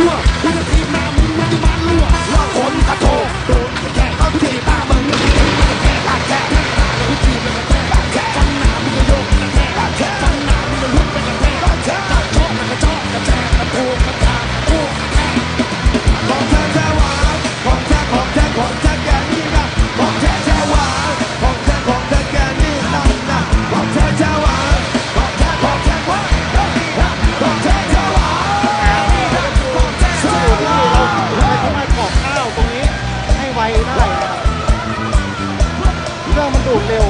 Two. ไปได้เรื่องมันดูดเร็ว